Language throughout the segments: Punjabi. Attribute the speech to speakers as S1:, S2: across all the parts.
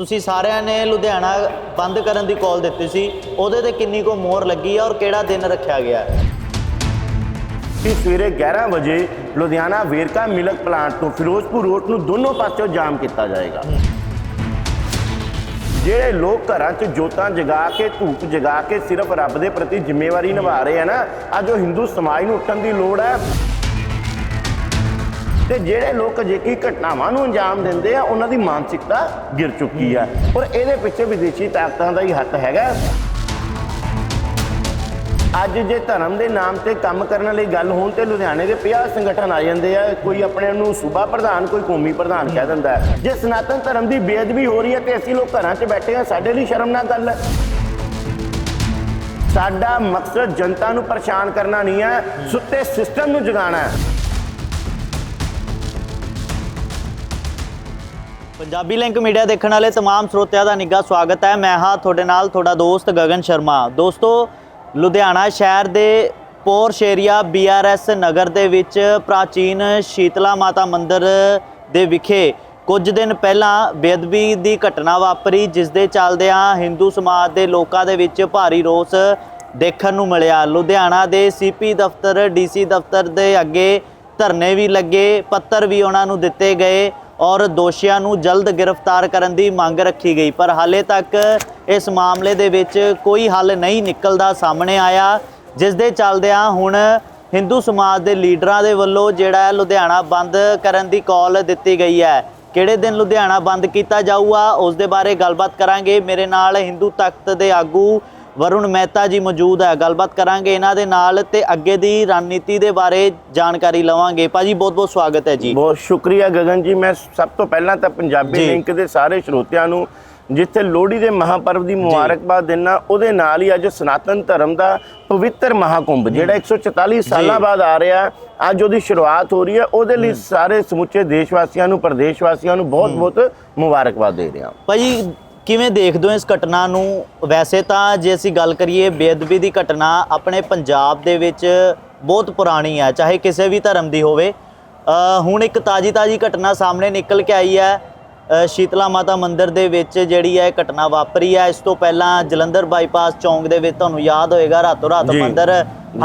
S1: ਤੁਸੀਂ ਸਾਰਿਆਂ ਨੇ ਲੁਧਿਆਣਾ ਬੰਦ ਕਰਨ ਦੀ ਕਾਲ ਦਿੱਤੀ ਸੀ। ਉਹਦੇ ਤੇ ਕਿੰਨੀ ਕੋ ਮੋਹਰ ਲੱਗੀ ਹੈ ਔਰ ਕਿਹੜਾ ਦਿਨ ਰੱਖਿਆ ਗਿਆ ਹੈ?
S2: ਕਿ ਸਵੇਰੇ 11 ਵਜੇ ਲੁਧਿਆਣਾ ਵੇਰਕਾ ਮਿਲਕ ਪਲਾਂਟ ਤੋਂ ਫਿਰੋਜ਼ਪੁਰ ਰੋਡ ਨੂੰ ਦੋਨੋਂ ਪਾਸਿਓਂ ਜਾਮ ਕੀਤਾ ਜਾਏਗਾ। ਜਿਹੜੇ ਲੋਕ ਘਰਾਂ 'ਚ ਜੋਤਾਂ ਜਗਾ ਕੇ, ਧੂਪ ਜਗਾ ਕੇ ਸਿਰਫ ਰੱਬ ਦੇ ਪ੍ਰਤੀ ਜ਼ਿੰਮੇਵਾਰੀ ਨਿਭਾ ਰਹੇ ਆ ਨਾ, ਅੱਜ ਉਹ ਹਿੰਦੂ ਸਮਾਜ ਨੂੰ ਉੱਠਣ ਦੀ ਲੋੜ ਹੈ। ਤੇ ਜਿਹੜੇ ਲੋਕ ਅਜਿਹੀ ਘਟਨਾਵਾਂ ਨੂੰ ਅੰਜਾਮ ਦਿੰਦੇ ਆ, ਉਹਨਾਂ ਦੀ ਮਾਨਸਿਕਤਾ ਗਿਰ ਚੁੱਕੀ ਆ। ਔਰ ਇਹਦੇ ਪਿੱਛੇ ਵਿਦੇਸ਼ੀ ਤਾਕਤਾਂ ਦਾ ਹੀ ਹੱਥ ਹੈਗਾ। ਅੱਜ ਜੇ ਧਰਮ ਦੇ ਨਾਮ ਤੇ ਕੰਮ ਕਰਨ ਲਈ ਗੱਲ ਹੋਣ ਤੇ ਲੁਧਿਆਣੇ ਦੇ 50 ਸੰਗਠਨ ਆ ਜਾਂਦੇ ਆ। ਕੋਈ ਆਪਣੇ ਨੂੰ ਸੂਬਾ ਪ੍ਰਧਾਨ, ਕੋਈ ਕੌਮੀ ਪ੍ਰਧਾਨ ਕਹਿ ਦਿੰਦਾ ਜੇ ਸਨਾਤਨ ਧਰਮ ਦੀ ਬੇਅਦਬੀ ਹੋ ਰਹੀ ਹੈ ਤੇ ਅਸੀਂ ਲੋਕ ਘਰਾਂ 'ਚ ਬੈਠੇ ਆ ਸਾਡੇ ਲਈ ਸ਼ਰਮਨਾਕ ਗੱਲ ਹੈ। ਸਾਡਾ ਮਕਸਦ ਜਨਤਾ ਨੂੰ ਪਰੇਸ਼ਾਨ ਕਰਨਾ ਨਹੀਂ ਹੈ, ਸੁੱਤੇ ਸਿਸਟਮ ਨੂੰ ਜਗਾਉਣਾ ਹੈ।
S1: ਪੰਜਾਬੀ ਲਿੰਕ ਮੀਡੀਆ ਦੇਖਣ ਵਾਲੇ तमाम ਸਰੋਤਿਆਂ ਦਾ ਨਿੱਘਾ ਸਵਾਗਤ ਹੈ ਮੈਂ ਹਾਂ ਤੁਹਾਡੇ ਨਾਲ ਤੁਹਾਡਾ ਦੋਸਤ ਗਗਨ ਸ਼ਰਮਾ ਦੋਸਤੋ ਲੁਧਿਆਣਾ ਸ਼ਹਿਰ ਦੇ ਪੋਰਸ਼ ਏਰੀਆ ਬੀਆਰਐਸ ਨਗਰ ਦੇ ਵਿੱਚ ਪ੍ਰਾਚੀਨ ਸ਼ੀਤਲਾ ਮਾਤਾ ਮੰਦਿਰ ਦੇ ਵਿਖੇ ਕੁਝ ਦਿਨ ਪਹਿਲਾਂ ਬੇਅਦਬੀ ਦੀ ਘਟਨਾ ਵਾਪਰੀ ਜਿਸ ਦੇ ਚੱਲਦਿਆਂ ਹਿੰਦੂ ਸਮਾਜ ਦੇ ਲੋਕਾਂ ਦੇ ਵਿੱਚ ਭਾਰੀ ਰੋਸ ਦੇਖਣ ਨੂੰ ਮਿਲਿਆ ਲੁਧਿਆਣਾ ਦੇ ਸੀਪੀ ਦਫ਼ਤਰ ਡੀਸੀ ਦਫ਼ਤਰ ਦੇ ਅੱਗੇ ਧਰਨੇ ਵੀ ਲੱਗੇ ਪੱਤਰ ਵੀ ਉਹਨਾਂ ਨੂੰ ਦਿੱਤੇ ਗਏ ਔਰ ਦੋਸ਼ੀਆਂ ਨੂੰ ਜਲਦ ਗ੍ਰਿਫਤਾਰ ਕਰਨ ਦੀ ਮੰਗ ਰੱਖੀ ਗਈ। ਪਰ ਹਾਲੇ ਤੱਕ ਇਸ ਮਾਮਲੇ ਦੇ ਵਿੱਚ ਕੋਈ ਹੱਲ ਨਹੀਂ ਨਿਕਲਦਾ ਸਾਹਮਣੇ ਆਇਆ, ਜਿਸ ਦੇ ਚੱਲਦਿਆਂ ਹੁਣ ਹਿੰਦੂ ਸਮਾਜ ਦੇ ਲੀਡਰਾਂ ਦੇ ਵੱਲੋਂ ਜਿਹੜਾ ਹੈ ਲੁਧਿਆਣਾ ਬੰਦ ਕਰਨ ਦੀ ਕਾਲ ਦਿੱਤੀ ਗਈ ਹੈ। ਕਿਹੜੇ ਦਿਨ ਲੁਧਿਆਣਾ ਬੰਦ ਕੀਤਾ ਜਾਊਗਾ, ਉਸ ਦੇ ਬਾਰੇ ਗੱਲਬਾਤ ਕਰਾਂਗੇ। ਮੇਰੇ ਨਾਲ ਹਿੰਦੂ ਤਖਤ ਦੇ ਆਗੂ ਵਰੁਣ ਮਹਿਤਾ ਜੀ ਮੌਜੂਦ ਹੈ। ਗੱਲਬਾਤ ਕਰਾਂਗੇ ਇਹਨਾਂ ਦੇ ਨਾਲ ਤੇ ਅੱਗੇ ਦੀ ਰਣਨੀਤੀ ਦੇ ਬਾਰੇ ਜਾਣਕਾਰੀ ਲਵਾਂਗੇ। ਭਾਜੀ ਬਹੁਤ ਬਹੁਤ ਸਵਾਗਤ ਹੈ ਜੀ।
S2: ਬਹੁਤ ਸ਼ੁਕਰੀਆ ਗਗਨ ਜੀ। ਮੈਂ ਸਭ ਤੋਂ ਪਹਿਲਾਂ ਤਾਂ ਪੰਜਾਬੀ। ਲਿੰਕ ਦੇ ਸਾਰੇ ਸਰੋਤਿਆਂ ਨੂੰ ਜਿੱਥੇ ਲੋਹੜੀ ਦੇ ਮਹਾਪਰਵ ਦੀ ਮੁਬਾਰਕਬਾਦ ਦੇਣਾ ਉਹਦੇ ਨਾਲ ਹੀ ਅੱਜ ਸਨਾਤਨ ਧਰਮ ਦਾ ਪਵਿੱਤਰ ਮਹਾਕੁੰਭ ਜਿਹੜਾ 144 ਸਾਲਾਂ ਬਾਅਦ ਆ ਰਿਹਾ ਅੱਜ ਉਹਦੀ ਸ਼ੁਰੂਆਤ ਹੋ ਰਹੀ ਹੈ। ਉਹਦੇ ਲਈ ਸਾਰੇ ਸਮੁੱਚੇ ਦੇਸ਼ ਵਾਸੀਆਂ ਨੂੰ ਪ੍ਰਦੇਸ਼ ਵਾਸੀਆਂ ਨੂੰ ਬਹੁਤ ਬਹੁਤ ਮੁਬਾਰਕਬਾਦ ਦੇ ਰਿਹਾ
S1: ਭਾਜੀ ਕਿਵੇਂ ਦੇਖਦੇ ਹੋ ਇਸ ਘਟਨਾ ਨੂੰ ਵੈਸੇ ਤਾਂ ਜੇ ਅਸੀਂ ਗੱਲ ਕਰੀਏ ਬੇਅਦਬੀ ਦੀ ਘਟਨਾ ਆਪਣੇ ਪੰਜਾਬ ਦੇ ਵਿੱਚ ਬਹੁਤ ਪੁਰਾਣੀ ਹੈ ਚਾਹੇ ਕਿਸੇ ਵੀ ਧਰਮ ਦੀ ਹੋਵੇ ਹੁਣ ਇੱਕ ਤਾਜੀ ਤਾਜੀ ਘਟਨਾ ਸਾਹਮਣੇ ਨਿਕਲ ਕੇ ਆਈ ਹੈ ਸ਼ੀਤਲਾ ਮਾਤਾ ਮੰਦਿਰ ਦੇ ਵਿੱਚ ਜਿਹੜੀ ਹੈ ਘਟਨਾ ਵਾਪਰੀ ਹੈ ਇਸ ਤੋਂ ਪਹਿਲਾਂ ਜਲੰਧਰ ਬਾਈਪਾਸ ਚੌਂਕ ਦੇ ਵਿੱਚ ਤੁਹਾਨੂੰ ਯਾਦ ਹੋਏਗਾ ਰਾਤੋਂ ਰਾਤ। ਮੰਦਿਰ।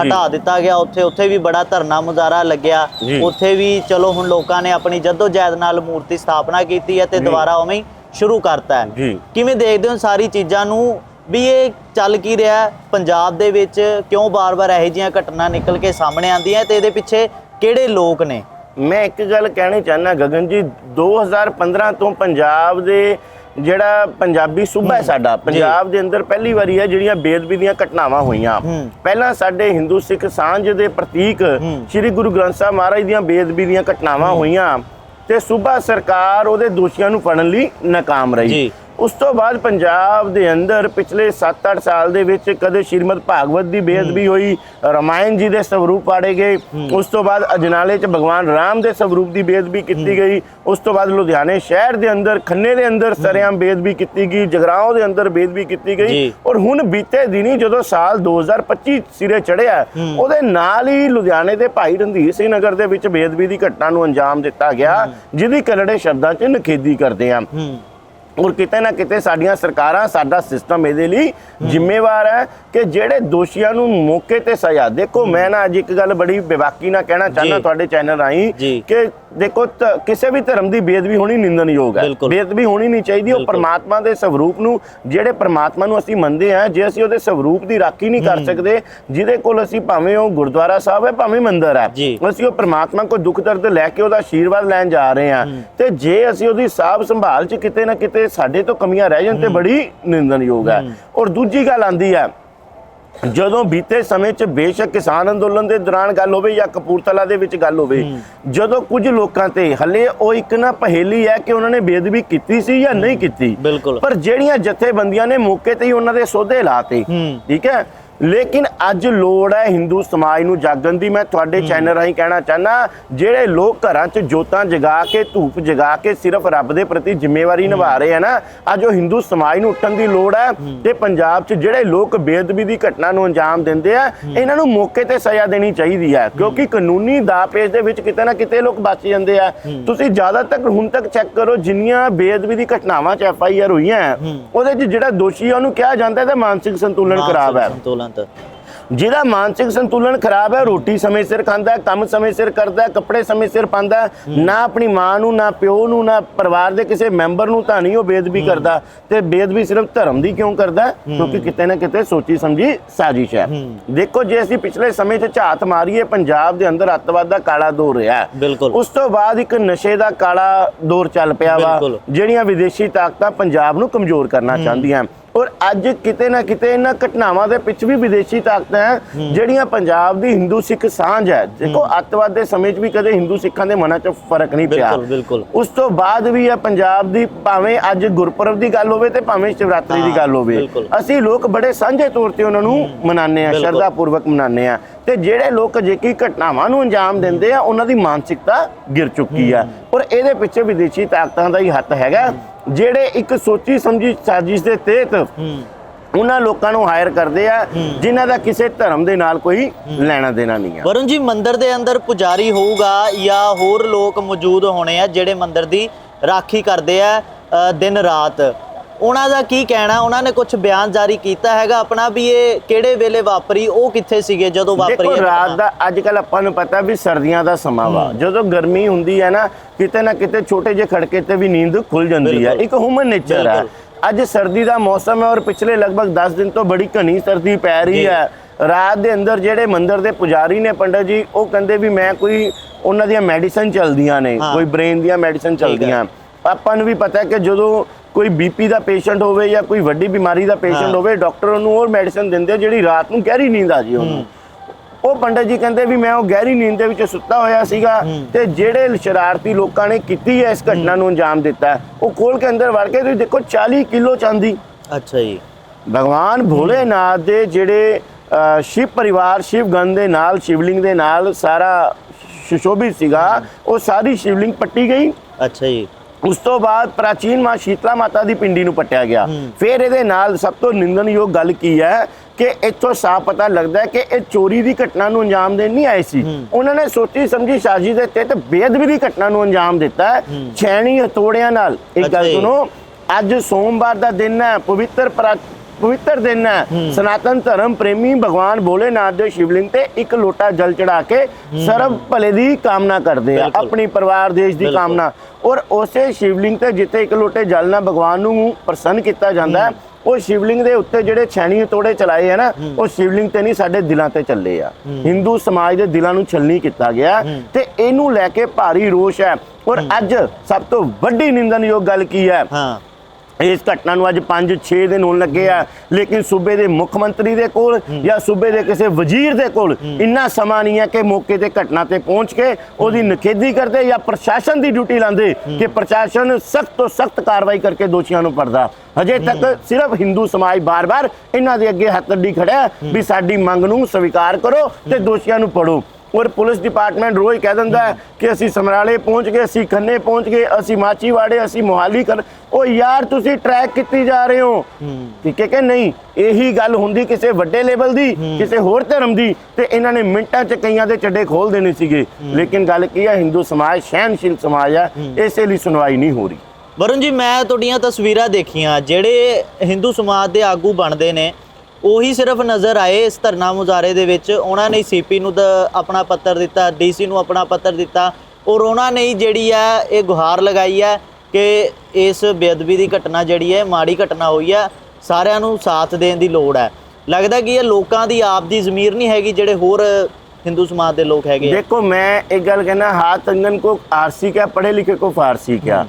S1: ਹਟਾ ਦਿੱਤਾ ਗਿਆ ਉੱਥੇ ਉੱਥੇ ਵੀ ਬੜਾ ਧਰਨਾ ਮੁਜ਼ਾਹਰਾ ਲੱਗਿਆ। ਉੱਥੇ ਵੀ ਚਲੋ ਹੁਣ ਲੋਕਾਂ ਨੇ ਆਪਣੀ ਜਹਿਦ ਨਾਲ ਮੂਰਤੀ ਸਥਾਪਨਾ ਕੀਤੀ ਹੈ ਤੇ। ਦੁਬਾਰਾ ਉਵੇਂ ਹੀ ਸ਼ੁਰੂ ਕਰਤਾ ਹੈ।
S2: ਜੀ।
S1: ਕਿਵੇਂ ਦੇਖਦੇ ਹੋ ਸਾਰੀ ਚੀਜ਼ਾਂ ਨੂੰ? ਵੀ ਇਹ ਚੱਲ ਕੀ ਰਿਹਾ? ਪੰਜਾਬ ਦੇ ਵਿੱਚ ਕਿਉਂ ਬਾਰ-ਬਾਰ ਇਹੋ ਜਿਹੀਆਂ ਘਟਨਾ ਨਿਕਲ ਕੇ ਸਾਹਮਣੇ ਆਉਂਦੀਆਂ ਤੇ ਇਹਦੇ ਪਿੱਛੇ ਕਿਹੜੇ ਲੋਕ ਨੇ?
S2: ਮੈਂ ਇੱਕ ਗੱਲ ਕਹਿਣੀ ਚਾਹੁੰਦਾ ਗਗਨ ਜੀ 2015 ਤੋਂ ਪੰਜਾਬ ਦੇ ਜਿਹੜਾ ਪੰਜਾਬੀ ਸੂਬਾ ਹੈ ਸਾਡਾ ਪੰਜਾਬ ਦੇ ਅੰਦਰ ਪਹਿਲੀ ਵਾਰੀ ਹੈ ਜਿਹੜੀਆਂ ਬੇਅਦਬੀ ਦੀਆਂ ਘਟਨਾਵਾਂ ਹੋਈਆਂ। ਪਹਿਲਾਂ ਸਾਡੇ ਹਿੰਦੂ ਸਿੱਖ ਸਾਂਝ ਦੇ ਪ੍ਰਤੀਕ ਸ੍ਰੀ ਗੁਰੂ ਗ੍ਰੰਥ ਸਾਹਿਬ ਮਹਾਰਾਜ ਦੀਆਂ ਬੇਅਦਬੀ ਦੀਆਂ ਘਟਨਾਵਾਂ ਹੋਈਆਂ। ਤੇ ਸੂਬਾ ਸਰਕਾਰ ਉਹਦੇ ਦੋਸ਼ੀਆਂ ਨੂੰ ਫੜਨ ਲਈ ਨਾਕਾਮ ਰਹੀ। ਉਸ ਤੋਂ ਬਾਅਦ ਪੰਜਾਬ ਦੇ ਅੰਦਰ ਪਿਛਲੇ 7-8 ਸਾਲ ਦੇ ਵਿੱਚ ਕਦੇ ਸ਼੍ਰੀਮਦ ਭਾਗਵਤ ਦੀ ਬੇਅਦਬੀ ਹੋਈ ਰਮਾਇਣ ਜੀ ਦੇ ਸਵਰੂਪ ਪਾੜੇ ਗਏ ਉਸ ਤੋਂ ਬਾਅਦ ਅਜਨਾਲੇ 'ਚ ਭਗਵਾਨ ਰਾਮ ਦੇ ਸਵਰੂਪ ਦੀ ਬੇਅਦਬੀ ਕੀਤੀ ਗਈ ਉਸ ਤੋਂ ਬਾਅਦ ਲੁਧਿਆਣੇ ਸ਼ਹਿਰ ਦੇ ਅੰਦਰ ਖੰਨੇ ਦੇ ਅੰਦਰ ਸਰੇਆਮ ਬੇਅਦਬੀ ਕੀਤੀ ਗਈ ਜਗਰਾਓਂ ਦੇ ਅੰਦਰ ਬੇਅਦਬੀ ਕੀਤੀ ਗਈ। ਔਰ ਹੁਣ ਬੀਤੇ ਦਿਨੀ ਜਦੋਂ ਸਾਲ 2025 ਸਿਰੇ ਚੜਿਆ ਉਹਦੇ ਨਾਲ ਹੀ ਲੁਧਿਆਣੇ ਦੇ ਭਾਈ ਰਣਧੀਰ ਸਿੰਘ ਨਗਰ ਦੇ ਵਿੱਚ ਬੇਅਦਬੀ ਦੀ ਘਟਨਾ ਨੂੰ ਅੰਜਾਮ ਦਿੱਤਾ ਗਿਆ ਜਿਹਦੀ ਕਰੜੇ ਸ਼ਬਦਾਂ 'ਚ ਨਖੇਦੀ ਕਰਦੇ ਆ। ਔਰ ਕਿਤੇ ਨਾ ਕਿਤੇ ਸਾਡੀਆਂ ਸਰਕਾਰਾਂ ਸਾਡਾ ਸਿਸਟਮ ਇਹਦੇ ਲਈ ਜ਼ਿੰਮੇਵਾਰ ਹੈ ਕਿ ਜਿਹੜੇ ਦੋਸ਼ੀਆਂ ਨੂੰ ਮੌਕੇ ਤੇ ਸਜ਼ਾ ਦੇਖੋ ਮੈਂ ਨਾ ਅੱਜ ਇੱਕ ਗੱਲ ਬੜੀ ਬੇਵਾਕੀ ਨਾਲ ਕਹਿਣਾ ਚਾਹੁੰਦਾ। ਤੁਹਾਡੇ ਚੈਨਲ ਰਾਹੀਂ। ਕਿ ਦੇਖੋ ਕਿਸੇ ਵੀ ਧਰਮ ਦੀ ਬੇਅਦਬੀ ਹੋਣੀ ਨਿੰਦਣਯੋਗ ਹੈ। ਬੇਅਦਬੀ ਹੋਣੀ ਨਹੀਂ ਚਾਹੀਦੀ ਉਹ। ਪਰਮਾਤਮਾ ਦੇ ਸਵਰੂਪ ਨੂੰ ਜਿਹੜੇ ਪਰਮਾਤਮਾ ਨੂੰ ਅਸੀਂ ਮੰਨਦੇ ਹਾਂ ਜੇ ਅਸੀਂ ਉਹਦੇ ਸਵਰੂਪ ਦੀ ਰਾਖੀ ਨਹੀਂ ਕਰ ਸਕਦੇ ਜਿਹਦੇ ਕੋਲ ਅਸੀਂ ਭਾਵੇਂ ਉਹ ਗੁਰਦੁਆਰਾ ਸਾਹਿਬ ਹੈ ਭਾਵੇਂ ਮੰਦਿਰ ਹੈ। ਅਸੀਂ ਉਹ ਪ੍ਰਮਾਤਮਾ ਕੋਲ ਦੁੱਖ ਦਰਦ ਲੈ ਕੇ ਉਹਦਾ ਆਸ਼ੀਰਵਾਦ ਲੈਣ ਜਾ ਰਹੇ ਹਾਂ ਤੇ ਜੇ ਅਸੀਂ ਉਹਦੀ ਸਾਂਭ ਸੰਭਾਲ 'ਚ ਕਿਤੇ ਨਾ ਕਿਤੇ ਸਾਡੇ ਤੋਂ ਕਮੀਆਂ ਰਹਿ ਜਾਣ ਤੇ ਬੜੀ ਨਿੰਦਣਯੋਗ ਹੈ। ਔਰ ਦੂਜੀ ਗੱਲ ਆਂਦੀ ਹੈ ਜਦੋਂ ਬੀਤੇ ਸਮੇਂ 'ਚ ਬੇਸ਼ੱਕ ਕਿਸਾਨ ਅੰਦੋਲਨ ਦੇ ਦੌਰਾਨ ਗੱਲ ਹੋਵੇ ਜਾਂ ਕਪੂਰਥਲਾ ਦੇ ਵਿੱਚ ਗੱਲ ਹੋਵੇ ਜਦੋਂ ਕੁਝ ਲੋਕਾਂ ਤੇ ਹਲੇ ਉਹ ਇੱਕ ਨਾ ਪਹੇਲੀ ਹੈ ਕਿ ਉਹਨਾਂ ਨੇ ਬੇਅਦਬੀ ਕੀਤੀ ਸੀ ਜਾਂ ਨਹੀਂ ਕੀਤੀ। ਪਰ ਜਿਹੜੀਆਂ ਜਥੇਬੰਦੀਆਂ ਨੇ ਮੌਕੇ ਤੇ ਹੀ ਉਹਨਾਂ ਦੇ ਸੌਦੇ ਲਾਤੇ। ਠੀਕ ਹੈ? ਲੇਕਿਨ ਅੱਜ ਲੋੜ ਹੈ ਹਿੰਦੂ ਸਮਾਜ ਨੂੰ ਜਾਗਣ ਦੀ। ਮੈਂ ਤੁਹਾਡੇ ਚੈਨਲ ਰਾਹੀਂ ਕਹਿਣਾ ਚਾਹਨਾ ਜਿਹੜੇ ਲੋਕ ਘਰਾਂ 'ਚ ਜੋਤਾਂ ਜਗਾ ਕੇ ਧੂਪ ਜਗਾ ਕੇ ਸਿਰਫ ਰੱਬ ਦੇ ਪ੍ਰਤੀ ਜ਼ਿੰਮੇਵਾਰੀ ਨਿਭਾ ਰਹੇ ਆ ਨਾ ਅੱਜ ਉਹ ਹਿੰਦੂ ਸਮਾਜ ਨੂੰ ਉੱਠਣ ਦੀ ਲੋੜ ਹੈ ਤੇ ਪੰਜਾਬ 'ਚ ਜਿਹੜੇ ਲੋਕ ਬੇਅਦਬੀ ਦੀ ਘਟਨਾ ਨੂੰ ਅੰਜਾਮ ਦਿੰਦੇ ਆ ਇਹਨਾਂ ਨੂੰ ਮੌਕੇ ਤੇ ਸਜ਼ਾ ਦੇਣੀ ਚਾਹੀਦੀ ਹੈ। ਕਿਉਂਕਿ ਕਾਨੂੰਨੀ ਦਾਅਪੇਚ ਦੇ ਵਿੱਚ ਕਿਤੇ ਨਾ ਕਿਤੇ ਲੋਕ ਬਚ ਜਾਂਦੇ ਆ। ਤੁਸੀਂ ਜ਼ਿਆਦਾਤਰ ਹੁਣ ਤੱਕ ਚੈੱਕ ਕਰੋ ਜਿੰਨੀਆਂ ਬੇਅਦਬੀ ਦੀ ਘਟਨਾਵਾਂ 'ਚ ਐਫ ਆਈ ਆਰ ਹੋਈਆਂ ਉਹਦੇ 'ਚ ਜਿਹੜਾ ਦੋਸ਼ੀ ਹੈ ਉਹਨੂੰ ਕਿਹਾ ਜਾਂਦਾ ਹੈ ਤੇ ਮਾਨਸਿਕ ਸੰਤੁਲਨ ਖਰਾਬ ਹੈ।
S1: ਸੰਤੁਲਨ ਤਾਂ
S2: ਜਿਹਦਾ ਮਾਨਸਿਕ ਸੰਤੁਲਨ ਖਰਾਬ ਹੈ ਰੋਟੀ ਸਮੇਂ ਸਿਰ ਖਾਂਦਾ ਕੰਮ ਸਮੇਂ ਸਿਰ ਕਰਦਾ ਕੱਪੜੇ ਸਮੇਂ ਸਿਰ ਪਾਉਂਦਾ ਨਾ ਆਪਣੀ ਮਾਂ ਨੂੰ ਨਾ ਪਿਓ ਨੂੰ ਨਾ ਪਰਿਵਾਰ ਦੇ ਕਿਸੇ ਮੈਂਬਰ ਨੂੰ ਤਾਂ ਨਹੀਂ ਉਹ ਬੇਦਬੀ ਕਰਦਾ। ਤੇ ਬੇਦਬੀ ਸਿਰਫ ਧਰਮ ਦੀ ਕਿਉਂ ਕਰਦਾ? ਕਿਉਂਕਿ ਕਿਤੇ ਨਾ ਕਿਤੇ ਸੋਚੀ ਸਮਝੀ ਸਾਜ਼ਿਸ਼ ਹੈ। ਦੇਖੋ ਜੇ ਅਸੀਂ ਪਿਛਲੇ ਸਮੇਂ 'ਚ ਝਾਤ ਮਾਰੀਏ ਪੰਜਾਬ ਦੇ ਅੰਦਰ ਅੱਤਵਾਦ ਦਾ ਕਾਲਾ ਦੌਰ ਰਿਹਾ। ਉਸ ਤੋਂ ਬਾਅਦ ਇੱਕ ਨਸ਼ੇ ਦਾ ਕਾਲਾ ਦੌਰ ਚੱਲ ਪਿਆ ਵਾ। ਜਿਹੜੀਆਂ ਵਿਦੇਸ਼ੀ ਤਾਕਤਾਂ ਪੰਜਾਬ ਨੂੰ ਕਮਜ਼ੋਰ ਕਰਨਾ ਚਾਹੁੰਦੀਆਂ ਔਰ ਅੱਜ ਕਿਤੇ ਨਾ ਕਿਤੇ ਇਹਨਾਂ ਘਟਨਾਵਾਂ ਦੇ ਪਿੱਛੇ ਵੀ ਵਿਦੇਸ਼ੀ ਤਾਕਤਾਂ ਹੈ ਜਿਹੜੀਆਂ ਪੰਜਾਬ ਦੀ ਹਿੰਦੂ ਸਿੱਖ ਸਾਂਝ ਹੈ। ਦੇਖੋ ਅੱਤਵਾਦ ਦੇ ਸਮੇਂ 'ਚ ਵੀ ਕਦੇ ਹਿੰਦੂ ਸਿੱਖਾਂ ਦੇ ਮਨਾਂ 'ਚ ਫ਼ਰਕ ਨਹੀਂ ਪਿਆ।
S1: ਬਿਲਕੁਲ, ਬਿਲਕੁਲ।
S2: ਉਸ ਤੋਂ ਬਾਅਦ ਵੀ ਇਹ ਪੰਜਾਬ ਦੀ ਭਾਵੇਂ ਅੱਜ ਗੁਰਪੁਰਬ ਦੀ ਗੱਲ ਹੋਵੇ ਤੇ ਭਾਵੇਂ ਸ਼ਿਵਰਾਤਰੀ ਦੀ ਗੱਲ ਹੋਵੇ। ਅਸੀਂ ਲੋਕ ਬੜੇ ਸਾਂਝੇ ਤੌਰ ਤੇ ਉਹਨਾਂ ਨੂੰ ਮਨਾਉਂਦੇ ਆ। ਸ਼ਰਧਾ ਪੂਰਵਕ ਮਨਾਉਂਦੇ ਆ ਤੇ ਜਿਹੜੇ ਲੋਕ ਅਜਿਹੀ ਘਟਨਾਵਾਂ ਨੂੰ ਅੰਜਾਮ ਦਿੰਦੇ ਆ ਉਹਨਾਂ ਦੀ ਮਾਨਸਿਕਤਾ ਗਿਰ ਚੁੱਕੀ ਆ। ਔਰ ਇਹਦੇ ਪਿੱਛੇ ਵਿਦੇਸ਼ੀ ਤਾਕਤਾਂ ਦਾ ਹੀ ਹੱਥ ਹੈਗਾ। ਜਿਹੜੇ ਇੱਕ ਸੋਚੀ ਸਮਝੀ ਸਾਜ਼ਿਸ਼ ਦੇ ਤਹਿਤ ਉਹਨਾਂ ਲੋਕਾਂ ਨੂੰ ਹਾਇਰ ਕਰਦੇ ਆ ਜਿਨ੍ਹਾਂ ਦਾ ਕਿਸੇ ਧਰਮ ਦੇ ਨਾਲ ਕੋਈ ਲੈਣਾ ਦੇਣਾ ਨਹੀਂ ਆ।
S1: ਵਰੁਣ ਜੀ ਮੰਦਿਰ ਦੇ ਅੰਦਰ ਪੁਜਾਰੀ ਹੋਊਗਾ ਜਾਂ ਹੋਰ ਲੋਕ ਮੌਜੂਦ ਹੋਣੇ ਆ ਜਿਹੜੇ ਮੰਦਿਰ ਦੀ ਰਾਖੀ ਕਰਦੇ ਆ ਦਿਨ ਰਾਤ? ਉਹਨਾਂ ਦਾ ਕੀ ਕਹਿਣਾ ਉਹਨਾਂ ਨੇ ਕੁਝ ਬਿਆਨ ਜਾਰੀ ਕੀਤਾ ਹੈਗਾ ਆਪਣਾ ਵੀ ਇਹ ਕਿਹੜੇ ਵੇਲੇ ਵਾਪਰੀ ਉਹ ਕਿੱਥੇ ਸੀਗੇ ਜਦੋਂ ਵਾਪਰੀ
S2: ਦੇਖੋ
S1: ਇਹ
S2: ਰਾਤ? ਦਾ ਅੱਜ ਕੱਲ ਆਪਾਂ ਨੂੰ ਪਤਾ ਵੀ ਸਰਦੀਆਂ ਦਾ ਸਮਾਂ ਵਾ ਜਦੋਂ ਗਰਮੀ ਹੁੰਦੀ ਹੈ ਨਾ ਕਿਤੇ ਨਾ ਕਿਤੇ ਛੋਟੇ ਜਿਹੇ ਖੜਕੇ ਤੇ ਵੀ ਨੀਂਦ ਖੁੱਲ ਜਾਂਦੀ ਹੈ। ਇੱਕ ਹਿਊਮਨ ਨੇਚਰ ਹੈ। ਅੱਜ ਸਰਦੀ ਦਾ ਮੌਸਮ ਹੈ ਔਰ ਪਿਛਲੇ ਲਗਭਗ 10 ਦਿਨ ਤੋਂ ਬੜੀ ਘਣੀ ਸਰਦੀ ਪੈ ਰਹੀ। ਹੈ ਰਾਤ ਦੇ ਅੰਦਰ ਜਿਹੜੇ ਮੰਦਿਰ ਦੇ ਪੁਜਾਰੀ ਨੇ ਪੰਡਤ ਜੀ ਉਹ ਕਹਿੰਦੇ ਵੀ ਮੈਂ ਕੋਈ ਉਹਨਾਂ ਦੀਆਂ ਮੈਡੀਸਨ ਚੱਲਦੀਆਂ ਨੇ। ਕੋਈ ਬ੍ਰੇਨ ਦੀਆਂ ਮੈਡੀਸਨ ਚੱਲਦੀਆਂ ਆਪਾਂ ਨੂੰ ਵੀ ਪਤਾ ਹੈ ਕਿ ਜਦੋਂ ਕੋਈ ਬੀਪੀ ਦਾ ਪੇਸ਼ੈਂਟ ਹੋਵੇ ਜਾਂ ਕੋਈ ਵੱਡੀ ਬਿਮਾਰੀ ਦਾ ਪੇਸ਼ੈਂਟ। ਹੋਵੇ ਡਾਕਟਰ ਉਹਨੂੰ ਉਹ ਮੈਡੀਸਨ ਦਿੰਦੇ ਆ ਜਿਹੜੀ ਰਾਤ ਨੂੰ ਗਹਿਰੀ ਨੀਂਦ ਆ ਜੀ ਉਹਨੂੰ। ਉਹ ਪੰਡਤ ਜੀ ਕਹਿੰਦੇ ਵੀ ਮੈਂ ਉਹ ਗਹਿਰੀ ਨੀਂਦ ਦੇ ਵਿੱਚ ਸੁੱਤਾ ਹੋਇਆ ਸੀਗਾ ਤੇ ਜਿਹੜੇ ਸ਼ਰਾਰਤੀ ਲੋਕਾਂ ਨੇ ਕੀਤੀ ਹੈ ਇਸ ਘਟਨਾ ਨੂੰ ਅੰਜਾਮ ਦਿੱਤਾ ਉਹ ਖੋਲ ਕੇ ਅੰਦਰ ਵੜ ਕੇ ਤੁਸੀਂ ਦੇਖੋ 40 ਕਿਲੋ ਚਾਂਦੀ।
S1: ਅੱਛਾ ਜੀ।
S2: ਭਗਵਾਨ ਭੋਲੇਨਾਥ ਦੇ ਜਿਹੜੇ ਸ਼ਿਵ ਪਰਿਵਾਰ ਸ਼ਿਵ ਗੰਧ ਦੇ ਨਾਲ ਸ਼ਿਵਲਿੰਗ ਦੇ ਨਾਲ ਸਾਰਾ ਸੁਸ਼ੋਭਿਤ ਸੀਗਾ ਉਹ ਸਾਰੀ ਸ਼ਿਵਲਿੰਗ ਪੱਟੀ ਗਈ।
S1: ਅੱਛਾ ਜੀ।
S2: ਉਸ ਤੋਂ ਬਾਅਦ ਪ੍ਰਾਚੀਨ ਮਾਂ ਸ਼ੀਤਲਾ ਮਾਤਾ ਦੀ ਪਿੰਡੀ ਨੂੰ ਪੱਟਿਆ ਗਿਆ। ਫਿਰ ਇਹਦੇ ਨਾਲ ਸਭ ਤੋਂ ਨਿੰਦਨਯੋਗ ਗੱਲ ਕੀ ਹੈ ਕਿ ਇੱਥੋਂ ਸਾਫ਼ ਪਤਾ ਲੱਗਦਾ ਹੈ ਕਿ ਇਹ ਚੋਰੀ ਦੀ ਘਟਨਾ ਨੂੰ ਅੰਜਾਮ ਦੇਣ ਨਹੀਂ ਆਏ ਸੀ। ਉਹਨਾਂ ਨੇ ਸੋਚੀ ਸਮਝੀ ਸਾਜ਼ਿਸ਼ ਦੇ ਤਹਿਤ ਬੇਅਦਬੀ ਦੀ ਘਟਨਾ ਨੂੰ ਅੰਜਾਮ ਦਿੱਤਾ ਹੈ। ਛੈਣੀ ਹਥੋੜਿਆਂ ਨਾਲ। ਇੱਕ ਗੱਲ। ਸੁਣੋ ਅੱਜ ਸੋਮਵਾਰ ਦਾ ਦਿਨ ਹੈ ਪਵਿੱਤਰ ਪਵਿੱਤਰ ਦਿਨ ਹੈ। ਸਨਾਤਨ ਧਰਮ ਪ੍ਰੇਮੀ ਭਗਵਾਨ ਭੋਲੇਨਾਥ ਦੇ ਸ਼ਿਵਲਿੰਗ ਤੇ ਇੱਕ ਲੋਟਾ ਜਲ ਚੜਾ ਕੇ ਸਰਬ ਭਲੇ ਦੀ ਕਾਮਨਾ ਕਰਦੇ ਆ। ਆਪਣੀ ਪਰਿਵਾਰ ਦੇਸ਼ ਦੀ। ਕਾਮਨਾ। ਔਰ ਉਸੇ ਸ਼ਿਵਲਿੰਗ ਤੇ ਜਿੱਥੇ ਇੱਕ ਲੋਟੇ ਜਲ ਨਾਲ ਭਗਵਾਨ ਨੂੰ ਪ੍ਰਸੰਨ ਕੀਤਾ ਜਾਂਦਾ ਹੈ ਉਹ ਸ਼ਿਵਲਿੰਗ ਦੇ ਉੱਤੇ ਜਿਹੜੇ ਛੈਣੀ ਤੋੜੇ ਚਲਾਏ ਆ ਨਾ ਉਹ ਸ਼ਿਵਲਿੰਗ ਤੇ ਨਹੀਂ ਸਾਡੇ ਦਿਲਾਂ ਤੇ ਚੱਲੇ ਆ। ਹਿੰਦੂ ਸਮਾਜ ਦੇ ਦਿਲਾਂ ਨੂੰ ਛਲਣੀ ਕੀਤਾ ਗਿਆ ਤੇ ਇਹਨੂੰ ਲੈ ਕੇ ਭਾਰੀ ਰੋਸ਼ ਹੈ। ਔਰ ਅੱਜ ਸਭ ਤੋਂ ਵੱਡੀ ਨਿੰਦਨਯੋਗ ਗੱਲ ਕੀ ਹੈ?
S1: ਹਾਂ।
S2: ਇਸ ਘਟਨਾ ਨੂੰ ਅੱਜ 5-6 ਦਿਨ ਹੋਣ ਲੱਗੇ ਆ। ਲੇਕਿਨ ਸੂਬੇ ਦੇ ਮੁੱਖ ਮੰਤਰੀ ਦੇ ਕੋਲ ਜਾਂ ਸੂਬੇ ਦੇ ਕਿਸੇ ਵਜ਼ੀਰ ਦੇ ਕੋਲ ਇੰਨਾ ਸਮਾਂ ਨਹੀਂ ਹੈ ਕਿ ਮੌਕੇ ਤੇ ਘਟਨਾ ਤੇ ਪਹੁੰਚ ਕੇ ਉਹਦੀ ਨਖੇਦੀ ਕਰਦੇ ਜਾਂ ਪ੍ਰਸ਼ਾਸਨ ਦੀ ਡਿਊਟੀ ਲਾਉਂਦੇ ਕਿ ਪ੍ਰਸ਼ਾਸਨ ਸਖਤ ਤੋਂ ਸਖਤ ਕਾਰਵਾਈ ਕਰਕੇ ਦੋਸ਼ੀਆਂ ਨੂੰ ਪੜਦਾ ਹਜੇ ਤੱਕ ਸਿਰਫ ਹਿੰਦੂ ਸਮਾਜ ਬਾਰ-ਬਾਰ ਇਹਨਾਂ ਦੇ ਅੱਗੇ ਹੱਥ ਅੱਡੀ ਖੜਿਆ ਵੀ ਸਾਡੀ ਮੰਗ ਨੂੰ ਸਵੀਕਾਰ ਕਰੋ ਤੇ ਦੋਸ਼ੀਆਂ ਨੂੰ ਪੜੋ ਔਰ ਪੁਲਿਸ ਡਿਪਾਰਟਮੈਂਟ ਰੋਜ਼ ਕਹਿ ਦਿੰਦਾ ਕਿ ਅਸੀਂ ਸਮਰਾਲੇ ਪਹੁੰਚ ਗਏ, ਅਸੀਂ ਖੰਨੇ ਪਹੁੰਚ ਗਏ, ਅਸੀਂ ਮਾਚੀਵਾੜੇ ਅਸੀਂ ਮੋਹਾਲੀ ਕਰ ਉਹ ਯਾਰ, ਤੁਸੀਂ ਟਰੈਕ ਕੀਤੀ ਜਾ ਰਹੇ ਹੋ। ਠੀਕ ਹੈ ਕਿ ਨਹੀਂ? ਇਹੀ ਗੱਲ ਹੁੰਦੀ ਕਿਸੇ ਵੱਡੇ ਲੈਵਲ ਦੀ, ਕਿਸੇ ਹੋਰ ਧਰਮ ਦੀ ਤੇ ਇਹਨਾਂ ਨੇ ਮਿੰਟਾਂ ਚ ਕਈਆਂ ਦੇ ਚੱਡੇ ਖੋਲ ਦੇਣੇ ਸੀਗੇ। ਲੇਕਿਨ ਗੱਲ ਕੀ ਹੈ ਹਿੰਦੂ ਸਮਾਜ ਸਹਿਨਸ਼ੀਲ ਸਮਾਜ ਹੈ ਇਸੇ ਲਈ ਸੁਣਵਾਈ ਨਹੀਂ ਹੋ ਰਹੀ।
S1: ਵਰੁਣ ਜੀ, ਮੈਂ ਤੁਹਾਡੀਆਂ ਤਸਵੀਰਾਂ ਦੇਖੀਆਂ, ਜਿਹੜੇ ਹਿੰਦੂ ਸਮਾਜ ਦੇ ਆਗੂ ਬਣਦੇ ਨੇ ਉਹੀ ਸਿਰਫ ਨਜ਼ਰ ਆਏ ਇਸ ਧਰਨਾ ਮੁਜ਼ਾਰੇ ਦੇ ਵਿੱਚ ਉਹਨਾਂ ਨੇ ਸੀਪੀ ਨੂੰ ਤਾਂ ਆਪਣਾ ਪੱਤਰ ਦਿੱਤਾ ਡੀਸੀ ਨੂੰ ਆਪਣਾ ਪੱਤਰ ਦਿੱਤਾ ਔਰ ਉਹਨਾਂ ਨੇ ਹੀ ਜਿਹੜੀ ਹੈ ਇਹ ਗੁਹਾਰ ਲਗਾਈ ਹੈ ਕਿ ਇਸ ਬੇਅਦਬੀ ਦੀ ਘਟਨਾ ਜਿਹੜੀ ਹੈ ਮਾੜੀ ਘਟਨਾ ਹੋਈ ਹੈ ਸਾਰਿਆਂ ਨੂੰ ਸਾਥ ਦੇਣ ਦੀ ਲੋੜ ਹੈ ਲੱਗਦਾ ਕਿ ਇਹ ਲੋਕਾਂ ਦੀ ਆਪ ਦੀ ਜ਼ਮੀਰ ਨਹੀਂ ਹੈਗੀ ਜਿਹੜੇ ਹੋਰ ਹਿੰਦੂ ਸਮਾਜ ਦੇ ਲੋਕ ਹੈਗੇ ਆ।
S2: देखो मैं एक गल कहना हाथ अंगन को आरसी क्या पढ़े लिखे को फारसी क्या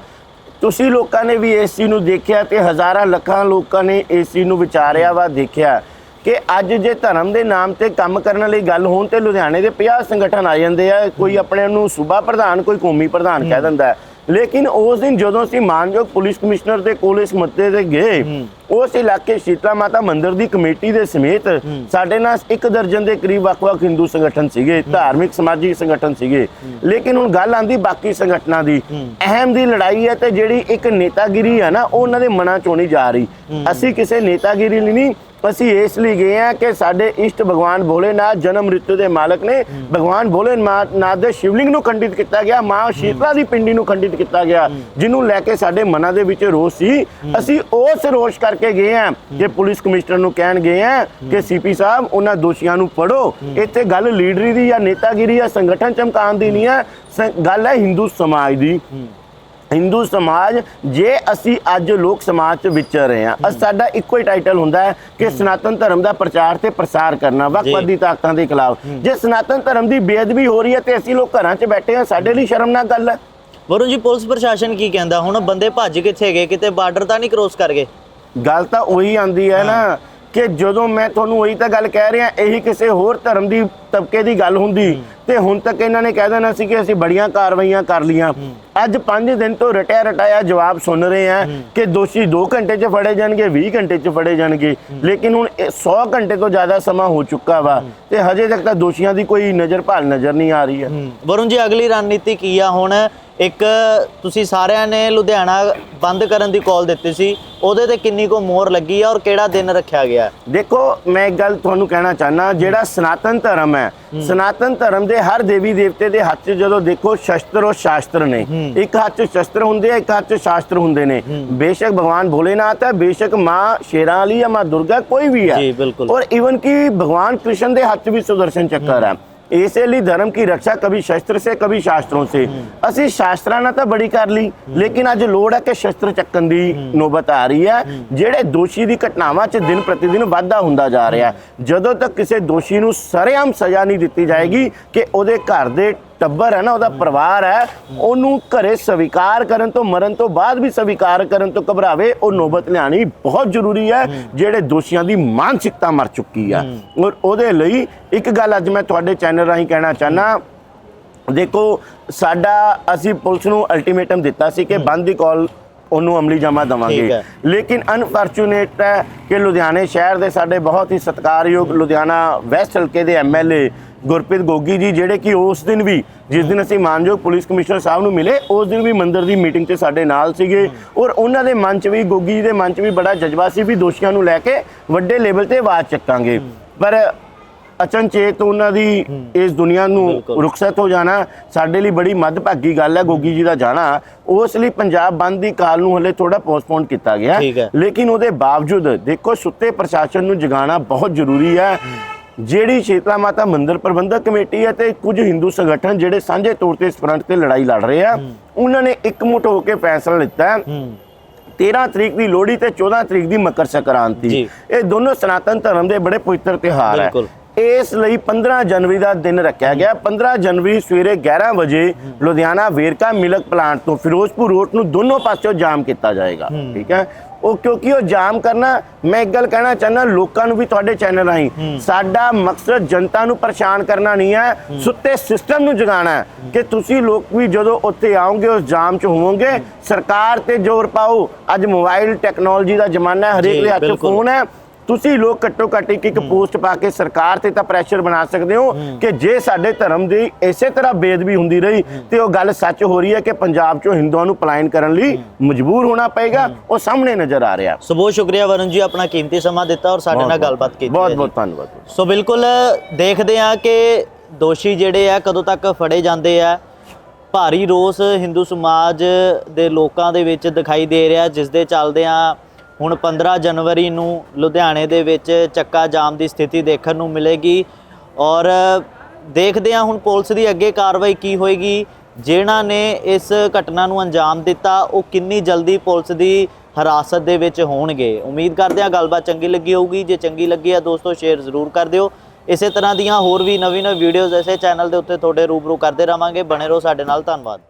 S2: ਤੁਸੀਂ ਲੋਕਾਂ ਨੇ ਵੀ ਇਸ ਚੀਜ਼ ਨੂੰ ਦੇਖਿਆ ਤੇ ਹਜ਼ਾਰਾਂ ਲੱਖਾਂ ਲੋਕਾਂ ਨੇ ਇਸ ਚੀਜ਼ ਨੂੰ ਵਿਚਾਰਿਆ ਵਾ ਦੇਖਿਆ ਕਿ ਅੱਜ ਜੇ ਧਰਮ ਦੇ ਨਾਮ ਤੇ ਕੰਮ ਕਰਨ ਲਈ ਗੱਲ ਹੋਣ ਤੇ ਲੁਧਿਆਣੇ ਦੇ 50 ਸੰਗਠਨ ਆ ਜਾਂਦੇ ਆ ਕੋਈ ਆਪਣੇ ਨੂੰ ਸੂਬਾ ਪ੍ਰਧਾਨ ਕੋਈ ਕੌਮੀ ਪ੍ਰਧਾਨ ਕਹਿ ਦਿੰਦਾ ਹੈ। ਲੇਕਿਨ ਉਸ ਦਿਨ ਜਦੋਂ ਅਸੀਂ ਮਾਨਯੋਗ ਪੁਲਿਸ ਕਮਿਸ਼ਨਰ ਦੇ ਕੋਲ ਇਸ ਮੱਤੇ ਤੇ ਗਏ ਉਸ ਇਲਾਕੇ ਸ਼ੀਤਲਾ ਮਾਤਾ ਮੰਦਿਰ ਦੀ ਕਮੇਟੀ ਦੇ ਸਮੇਤ ਸਾਡੇ ਨਾਲ ਇੱਕ ਦਰਜਨ ਦੇ ਕਰੀਬ ਵੱਖ-ਵੱਖ ਹਿੰਦੂ ਸੰਗਠਨ ਸੀਗੇ ਧਾਰਮਿਕ ਸਮਾਜਿਕ ਸੰਗਠਨ ਸੀਗੇ। ਲੇਕਿਨ ਹੁਣ ਗੱਲ ਆਂਦੀ ਬਾਕੀ ਸੰਗਠਨਾਂ ਦੀ। ਅਹਿਮ ਦੀ ਲੜਾਈ ਹੈ ਤੇ ਜਿਹੜੀ ਇੱਕ ਨੇਤਾਗਿਰੀ ਹੈ ਨਾ ਉਹ ਉਹਨਾਂ ਦੇ ਮਨਾਂ ਚੋਂ ਨਹੀਂ ਜਾ ਰਹੀ। ਅਸੀਂ ਕਿਸੇ ਨੇਤਾਗਿਰੀ ਲਈ ਨਹੀਂ ਅਸੀਂ ਇਸ ਲਈ ਗਏ ਆ ਕਿ ਸਾਡੇ ਇਸ਼ਟ ਭਗਵਾਨ ਭੋਲੇਨਾਥ ਜਨਮ ਮ੍ਰਿਤੂ ਦੇ ਮਾਲਕ ਨੇ। ਭਗਵਾਨ ਭੋਲੇਨਾਥ ਦੇ ਸ਼ਿਵਲਿੰਗ ਨੂੰ ਖੰਡਿਤ ਕੀਤਾ ਗਿਆ ਮਾਂ ਸ਼ੀਤਲਾ ਦੀ ਪਿੰਡੀ ਨੂੰ ਖੰਡਿਤ ਕੀਤਾ ਗਿਆ ਜਿਹਨੂੰ ਲੈ ਕੇ ਸਾਡੇ ਮਨਾਂ ਦੇ ਵਿੱਚ ਰੋਸ ਸੀ। ਅਸੀਂ ਉਸ ਰੋਸ਼ ਕਰਕੇ ਗਏ ਆ ਕਿ ਪੁਲਿਸ ਕਮਿਸ਼ਨਰ ਨੂੰ ਕਹਿਣ ਗਏ ਆ ਕਿ ਸੀਪੀ ਸਾਹਿਬ ਉਹਨਾਂ ਦੋਸ਼ੀਆਂ ਨੂੰ ਫੜੋ। ਇੱਥੇ ਗੱਲ ਲੀਡਰੀ ਦੀ ਜਾਂ ਨੇਤਾਗਿਰੀ ਜਾਂ ਸੰਗਠਨ ਚਮਕਾਉਣ ਦੀ ਨਹੀਂ ਹੈ। ਗੱਲ ਹੈ ਹਿੰਦੂ ਸਮਾਜ ਦੀ। ਹਿੰਦੂ ਸਮਾਜ ਜੇ ਅਸੀਂ ਅੱਜ ਲੋਕ ਸਮਾਜ 'ਚ ਵਿਚਰ ਰਹੇ ਹਾਂ ਅਸ ਸਾਡਾ ਇੱਕੋ ਹੀ ਟਾਈਟਲ ਹੁੰਦਾ ਹੈ ਕਿ ਸਨਾਤਨ ਧਰਮ ਦਾ ਪ੍ਰਚਾਰ ਤੇ ਪ੍ਰਸਾਰ ਕਰਨਾ ਵੱਖਵਾਦੀ ਤਾਕਤਾਂ ਦੇ ਖਿਲਾਫ। ਜੇ ਸਨਾਤਨ ਧਰਮ ਦੀ ਬੇਅਦਬੀ ਹੋ ਰਹੀ ਹੈ ਤੇ ਅਸੀਂ ਲੋਕ ਘਰਾਂ 'ਚ ਬੈਠੇ ਹਾਂ ਸਾਡੇ ਲਈ ਸ਼ਰਮਨਾਕ ਗੱਲ ਹੈ।
S1: ਵਰੁਣ ਜੀ ਪੁਲਿਸ ਪ੍ਰਸ਼ਾਸਨ ਕੀ ਕਹਿੰਦਾ? ਹੁਣ ਬੰਦੇ ਭੱਜ ਕਿੱਥੇ ਗਏ? ਕਿਤੇ ਬਾਰਡਰ ਤਾਂ ਨਹੀਂ ਕ੍ਰੋਸ ਕਰ ਗਏ?
S2: ਗੱਲ ਤਾਂ ਉਹੀ ਆਂਦੀ ਹੈ ਨਾ ਕਿ ਜਦੋਂ ਮੈਂ ਤੁਹਾਨੂੰ ਉਹੀ ਤਾਂ ਗੱਲ ਕਹਿ ਰਿਹਾ ਇਹੀ ਕਿਸੇ ਹੋਰ ਧਰਮ ਦੀ ਤਬਕੇ ਦੀ ਗੱਲ ਹੁੰਦੀ। ਤੇ ਹੁਣ ਤੱਕ ਇਹਨਾਂ ਨੇ ਕਹਿ ਦੇਣਾ ਸੀ ਕਿ ਅਸੀਂ ਬੜੀਆਂ ਕਾਰਵਾਈਆਂ ਕਰ ਲੀਆਂ ਅੱਜ 5 ਦਿਨ ਤੋਂ ਰਟਿਆ ਰਟਾਇਆ ਜਵਾਬ ਸੁਣ ਰਹੇ ਆ ਕਿ ਦੋਸ਼ੀ 2 ਘੰਟੇ 'ਚ ਫੜੇ ਜਾਣਗੇ 20 ਘੰਟੇ 'ਚ ਫੜੇ ਜਾਣਗੇ। ਲੇਕਿਨ ਹੁਣ ਇਹ 100 ਘੰਟੇ ਤੋਂ ਜ਼ਿਆਦਾ ਸਮਾਂ ਹੋ ਚੁੱਕਾ ਵਾ ਤੇ ਹਜੇ ਤੱਕ ਤਾਂ ਦੋਸ਼ੀਆਂ ਦੀ ਕੋਈ ਨਜ਼ਰ ਭਾਲ ਨਜ਼ਰ ਨਹੀਂ ਆ ਰਹੀ ਹੈ।
S1: ਵਰੁਣ ਜੀ ਅਗਲੀ ਰਣਨੀਤੀ ਕੀ ਆ? ਹੁਣ ਇੱਕ ਤੁਸੀਂ ਸਾਰਿਆਂ ਨੇ ਲੁਧਿਆਣਾ ਬੰਦ ਕਰਨ ਦੀ ਕਾਲ ਦਿੱਤੀ ਸੀ। ਉਹਦੇ ਤੇ ਕਿੰਨੀ ਕੋ ਮੋਹਰ ਲੱਗੀ ਆ ਔਰ ਕਿਹੜਾ ਦਿਨ ਰੱਖਿਆ ਗਿਆ?
S2: ਦੇਖੋ ਮੈਂ ਇੱਕ ਗੱਲ ਤੁਹਾਨੂੰ ਕਹਿਣਾ ਚਾਹਨਾ ਜਿਹੜਾ ਸਨਾਤਨ ਧਰਮ ਹੈ। ਸਨਾਤਨ ਧਰਮ ਦੇ ਜਿਹੜੇ ਹਰ ਦੇਵੀ ਦੇਵਤੇ ਦੇ ਹੱਥ 'ਚ ਜਦੋਂ ਦੇਖੋ ਸ਼ਸਤਰ ਔਰ ਸ਼ਾਸਤਰ ਨੇ। ਇੱਕ ਹੱਥ 'ਚ ਸ਼ਸਤਰ ਹੁੰਦੇ ਆ ਇੱਕ ਹੱਥ 'ਚ ਸ਼ਾਸਤਰ ਹੁੰਦੇ ਨੇ। ਬੇਸ਼ੱਕ ਭਗਵਾਨ ਭੋਲੇਨਾਥ ਹੈ ਬੇਸ਼ੱਕ ਮਾਂ ਸ਼ੇਰਾਂ ਵਾਲੀ ਹੈ ਮਾਂ ਦੁਰਗਾ ਕੋਈ ਵੀ ਹੈ।
S1: ਬਿਲਕੁਲ।
S2: ਔਰ ਇਵਨ ਕਿ ਭਗਵਾਨ ਕ੍ਰਿਸ਼ਨ ਦੇ ਹੱਥ ਵੀ ਸੁਦਰਸ਼ਨ ਚੱਕਰ ਹੈ। ਇਸੇ ਲਈ ਧਰਮ ਕੀ ਰੱਖਿਆ ਕभी ਸ਼ਸਤਰ ਸੇ ਕभी ਸ਼ਾਸਤਰੋਂ ਸੇ। ਅਸੀਂ ਸ਼ਾਸਤਰਾਂ ਨਾਲ ਤਾਂ ਬੜੀ ਕਰ ਲਈ, ਲੇਕਿਨ ਅੱਜ ਲੋੜ ਹੈ ਕਿ ਸ਼ਸਤਰ ਚੱਕਣ ਦੀ ਨੌਬਤ ਆ ਰਹੀ ਹੈ। ਜਿਹੜੇ ਦੋਸ਼ੀ ਦੀ ਘਟਨਾਵਾਂ 'ਚ ਦਿਨ ਪ੍ਰਤੀ ਦਿਨ ਵਾਧਾ ਹੁੰਦਾ ਜਾ ਰਿਹਾ ਜਦੋਂ ਤੱਕ ਕਿਸੇ ਦੋਸ਼ੀ ਨੂੰ ਸਰੇਆਮ ਸਜ਼ਾ ਨਹੀਂ ਦਿੱਤੀ ਜਾਏਗੀ ਕਿ ਉਹਦੇ ਘਰ ਦੇ ਟੱਬਰ ਹੈ ਨਾ ਉਹਦਾ ਪਰਿਵਾਰ ਹੈ ਉਹਨੂੰ ਘਰੇ ਸਵੀਕਾਰ ਕਰਨ ਤੋਂ ਮਰਨ ਤੋਂ ਬਾਅਦ ਵੀ ਸਵੀਕਾਰ ਕਰਨ ਤੋਂ ਘਬਰਾਵੇ ਉਹ ਨੌਬਤ ਲਿਆਣੀ ਬਹੁਤ ਜ਼ਰੂਰੀ ਹੈ ਜਿਹੜੇ ਦੋਸ਼ੀਆਂ ਦੀ ਮਾਨਸਿਕਤਾ ਮਰ ਚੁੱਕੀ ਆ। ਔਰ ਉਹਦੇ ਲਈ ਇੱਕ ਗੱਲ ਅੱਜ ਮੈਂ ਤੁਹਾਡੇ ਚੈਨਲ ਰਾਹੀਂ ਕਹਿਣਾ ਚਾਹਨਾ ਦੇਖੋ ਸਾਡਾ ਅਸੀਂ ਪੁਲਿਸ ਨੂੰ ਅਲਟੀਮੇਟਮ ਦਿੱਤਾ ਸੀ ਕਿ ਬੰਦ ਦੀ ਕਾਲ ਉਹਨੂੰ ਅਮਲੀ ਜਮਾ ਦਵਾਂਗੇ। ਲੇਕਿਨ ਅਨਫੋਰਚੂਨੇਟ ਹੈ ਕਿ ਲੁਧਿਆਣੇ ਸ਼ਹਿਰ ਦੇ ਸਾਡੇ ਬਹੁਤ ਹੀ ਸਤਿਕਾਰਯੋਗ ਲੁਧਿਆਣਾ ਵੈਸਟ ਹਲਕੇ ਦੇ ਐਮਐਲਏ ਗੁਰਪ੍ਰੀਤ ਗੋਗੀ ਜੀ ਜਿਹੜੇ ਕਿ ਉਸ ਦਿਨ ਵੀ ਜਿਸ ਦਿਨ ਅਸੀਂ ਮਾਨਯੋਗ ਪੁਲਿਸ ਕਮਿਸ਼ਨਰ ਸਾਹਿਬ ਨੂੰ ਮਿਲੇ ਉਸ ਦਿਨ ਵੀ ਮੰਦਿਰ ਦੀ ਮੀਟਿੰਗ 'ਚ ਸਾਡੇ ਨਾਲ ਸੀਗੇ। ਔਰ ਉਹਨਾਂ ਦੇ ਮਨ 'ਚ ਵੀ ਗੋਗੀ ਜੀ ਦੇ ਮਨ 'ਚ ਵੀ ਬੜਾ ਜਜ਼ਬਾ ਸੀ ਵੀ ਦੋਸ਼ੀਆਂ ਨੂੰ ਲੈ ਕੇ ਵੱਡੇ ਲੈਵਲ ਤੇ ਆਵਾਜ਼ ਚੱਕਾਂਗੇ। ਪਰ ਅਚਨਚੇਤ ਉਹਨਾਂ ਦੀ ਇਸ ਦੁਨੀਆ ਨੂੰ। ਰੁਖਸਤ ਹੋ ਜਾਣਾ ਸਾਡੇ ਲਈ ਬੜੀ ਮੱਦਭਾਗੀ ਗੱਲ ਹੈ ਗੋਗੀ ਜੀ ਦਾ ਜਾਣਾ। ਉਸ ਲਈ ਪੰਜਾਬ ਬੰਦ ਦੀ ਕਾਲ ਨੂੰ ਹਲੇ ਥੋੜਾ ਪੋਸਟਪੋਨ ਕੀਤਾ ਗਿਆ। ਲੇਕਿਨ ਉਹਦੇ ਬਾਵਜੂਦ ਦੇਖੋ ਸੁੱਤੇ ਪ੍ਰਸ਼ਾਸਨ ਨੂੰ ਜਗਾਉਣਾ ਬਹੁਤ ਜ਼ਰੂਰੀ ਹੈ। ਜਿਹੜੀ ਸ਼ੀਤਲਾ ਮਾਤਾ ਮੰਦਿਰ ਪ੍ਰਬੰਧਕ ਕਮੇਟੀ ਹੈ ਤੇ ਕੁਝ ਹਿੰਦੂ ਸੰਗਠਨ ਜਿਹੜੇ ਸਾਂਝੇ ਤੌਰ ਤੇ ਇਸ ਫਰੰਟ ਤੇ ਲੜਾਈ ਲੜ ਰਹੇ ਆ ਉਹਨਾਂ ਨੇ ਇਕਮੁੱਠ ਹੋ ਕੇ ਫੈਸਲਾ ਲਿੱਤਾ। ਹੈ।
S1: ਹੂੰ
S2: 13 ਤਰੀਕ ਦੀ ਲੋਹੜੀ ਤੇ 14 ਤਰੀਕ ਦੀ ਮਕਰ ਸੰਕ੍ਰਾਂਤੀ। ਇਹ ਦੋਨੋਂ ਸਨਾਤਨ ਧਰਮ ਦੇ ਬੜੇ ਪਵਿੱਤਰ ਤਿਉਹਾਰ ਹੈ। ਇਸ ਲਈ 15 ਜਨਵਰੀ ਦਾ ਦਿਨ ਰੱਖਿਆ ਗਿਆ। 15 ਜਨਵਰੀ ਸਵੇਰੇ 11 ਵਜੇ ਲੁਧਿਆਣਾ ਵੇਰਕਾ ਮਿਲਕ ਪਲਾਂਟ ਤੋਂ ਫਿਰੋਜ਼ਪੁਰ ਰੋਡ ਨੂੰ ਦੋਨੋਂ ਪਾਸਿਓਂ ਜਾਮ ਕੀਤਾ ਜਾਏਗਾ। ਠੀਕ ਹੈ? ਉਹ ਕਿਉਂਕਿ ਉਹ ਜਾਮ ਕਰਨਾ ਮੈਂ ਇੱਕ ਗੱਲ ਕਹਿਣਾ ਚਾਹੁੰਦਾ ਲੋਕਾਂ ਨੂੰ ਵੀ ਤੁਹਾਡੇ ਚੈਨਲ ਰਾਹੀਂ। ਸਾਡਾ ਮਕਸਦ ਜਨਤਾ ਨੂੰ ਪਰੇਸ਼ਾਨ ਕਰਨਾ ਨਹੀਂ ਹੈ ਸੁੱਤੇ ਸਿਸਟਮ ਨੂੰ ਜਗਾਉਣਾ ਹੈ ਕਿ ਤੁਸੀਂ ਲੋਕ ਵੀ ਜਦੋਂ ਉੱਥੇ ਆਓਗੇ ਉਸ ਜਾਮ 'ਚ ਹੋਵੋਗੇ ਸਰਕਾਰ ਤੇ ਜ਼ੋਰ ਪਾਓ। ਅੱਜ ਮੋਬਾਈਲ ਟੈਕਨੋਲੋਜੀ ਦਾ ਜ਼ਮਾਨਾ ਹੈ ਹਰੇਕ ਦੇ ਹੱਥ। ਫੋਨ ਹੈ। ਤੁਸੀਂ ਲੋਕ ਘੱਟੋ ਘੱਟ ਇੱਕ ਇੱਕ ਪੋਸਟ ਪਾ ਕੇ ਸਰਕਾਰ ਤੇ ਤਾਂ ਪ੍ਰੈਸ਼ਰ ਬਣਾ ਸਕਦੇ ਹੋ ਕਿ ਜੇ ਸਾਡੇ ਧਰਮ ਦੀ ਇਸੇ ਤਰ੍ਹਾਂ ਬੇਦਬੀ ਹੁੰਦੀ ਰਹੀ ਤੇ ਉਹ ਗੱਲ ਸੱਚ ਹੋ ਰਹੀ ਹੈ ਕਿ ਪੰਜਾਬ 'ਚੋਂ ਹਿੰਦੂਆਂ ਨੂੰ ਪਲਾਇਨ ਕਰਨ ਲਈ ਮਜਬੂਰ ਹੋਣਾ ਪਏਗਾ ਉਹ ਸਾਹਮਣੇ ਨਜ਼ਰ ਆ ਰਿਹਾ।
S1: ਸੋ ਬਹੁਤ ਸ਼ੁਕਰੀਆ ਵਰੁਣ ਜੀ ਆਪਣਾ ਕੀਮਤੀ ਸਮਾਂ ਦਿੱਤਾ ਔਰ ਸਾਡੇ ਨਾਲ ਗੱਲਬਾਤ ਕੀਤੀ
S2: ਬਹੁਤ। ਬਹੁਤ ਧੰਨਵਾਦ।
S1: ਸੋ ਬਿਲਕੁਲ ਦੇਖਦੇ ਆ ਕਿ ਦੋਸ਼ੀ ਜਿਹੜੇ ਆ ਕਦੋਂ ਤੱਕ ਫੜੇ ਜਾਂਦੇ ਆ। ਭਾਰੀ ਰੋਸ ਹਿੰਦੂ ਸਮਾਜ ਦੇ ਲੋਕਾਂ ਦੇ ਵਿੱਚ ਦਿਖਾਈ ਦੇ ਰਿਹਾ ਜਿਸ ਦੇ ਚੱਲਦੇ ਆ ਹੁਣ 15 ਜਨਵਰੀ ਨੂੰ ਲੁਧਿਆਣੇ ਦੇ ਵਿੱਚ ਚੱਕਾ ਜਾਮ ਦੀ ਸਥਿਤੀ ਦੇਖਣ ਨੂੰ ਮਿਲੇਗੀ। ਔਰ ਦੇਖਦੇ ਹਾਂ ਹੁਣ ਪੁਲਿਸ ਦੀ ਅੱਗੇ ਕਾਰਵਾਈ ਕੀ ਹੋਏਗੀ। ਜਿਨ੍ਹਾਂ ਨੇ ਇਸ ਘਟਨਾ ਨੂੰ ਅੰਜਾਮ ਦਿੱਤਾ, ਉਹ ਕਿੰਨੀ ਜਲਦੀ ਪੁਲਿਸ ਦੀ ਹਿਰਾਸਤ ਦੇ ਵਿੱਚ ਹੋਣਗੇ। ਉਮੀਦ ਕਰਦੇ ਹਾਂ ਗੱਲਬਾਤ ਚੰਗੀ ਲੱਗੀ ਹੋਊਗੀ। ਜੇ ਚੰਗੀ ਲੱਗੀ ਆ ਦੋਸਤੋ, ਸ਼ੇਅਰ ਜ਼ਰੂਰ ਕਰ ਦਿਓ। ਇਸੇ ਤਰ੍ਹਾਂ ਦੀਆਂ ਹੋਰ ਵੀ ਨਵੀਂ ਨਵੀਂ ਵੀਡੀਓਜ਼ ਐਸੇ ਚੈਨਲ ਦੇ ਉੱਤੇ ਤੁਹਾਡੇ ਰੂਬਰੂ ਕਰਦੇ ਰਵਾਂਗੇ ਬਣੇ ਰਹੋ ਸਾਡੇ ਨਾਲ। ਧੰਨਵਾਦ।